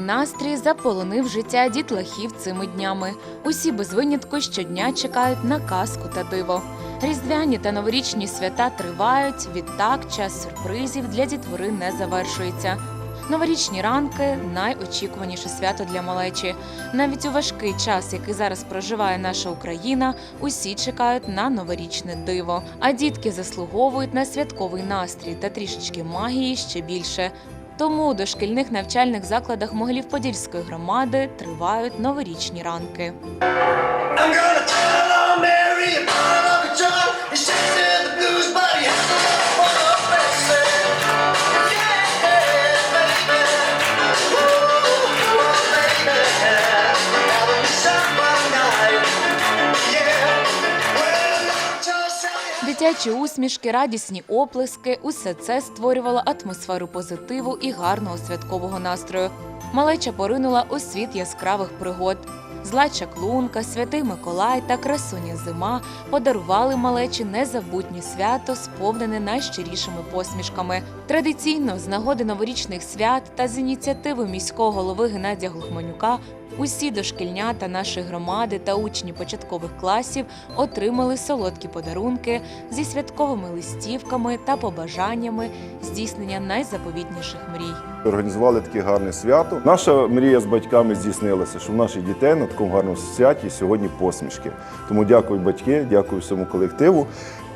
настрій заполонив життя дітлахів цими днями. Усі без винятку щодня чекають на казку та диво. Різдвяні та новорічні свята тривають. Відтак час сюрпризів для дітвори не завершується. Новорічні ранки найочікуваніше свято для малечі. Навіть у важкий час, який зараз проживає наша Україна, усі чекають на новорічне диво. А дітки заслуговують на святковий настрій та трішечки магії ще більше. Тому у дошкільних навчальних закладах Могилів-Подільської громади тривають новорічні ранки. Дитячі усмішки, радісні оплески усе це створювало атмосферу позитиву і гарного святкового настрою. Малеча поринула у світ яскравих пригод. Зла чаклунка, святий Миколай та красуня зима подарували малечі незабутнє свято, сповнене найщирішими посмішками. Традиційно, з нагоди новорічних свят та з ініціативи міського голови Геннадія Глухманюка, усі дошкільнята нашої громади та учні початкових класів отримали солодкі подарунки зі святковими листівками та побажаннями здійснення найзаповітніших мрій. Організували таке гарне свято. Наша мрія з батьками здійснилася, що в наших дітей на такому гарному святі сьогодні посмішки. Тому дякую батьки, дякую всьому колективу.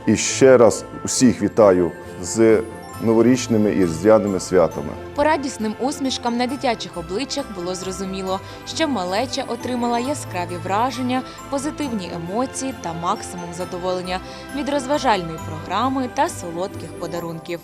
І ще раз усіх вітаю з новорічними і різдвяними святами. По радісним усмішкам на дитячих обличчях було зрозуміло, що малеча отримала яскраві враження, позитивні емоції та максимум задоволення від розважальної програми та солодких подарунків.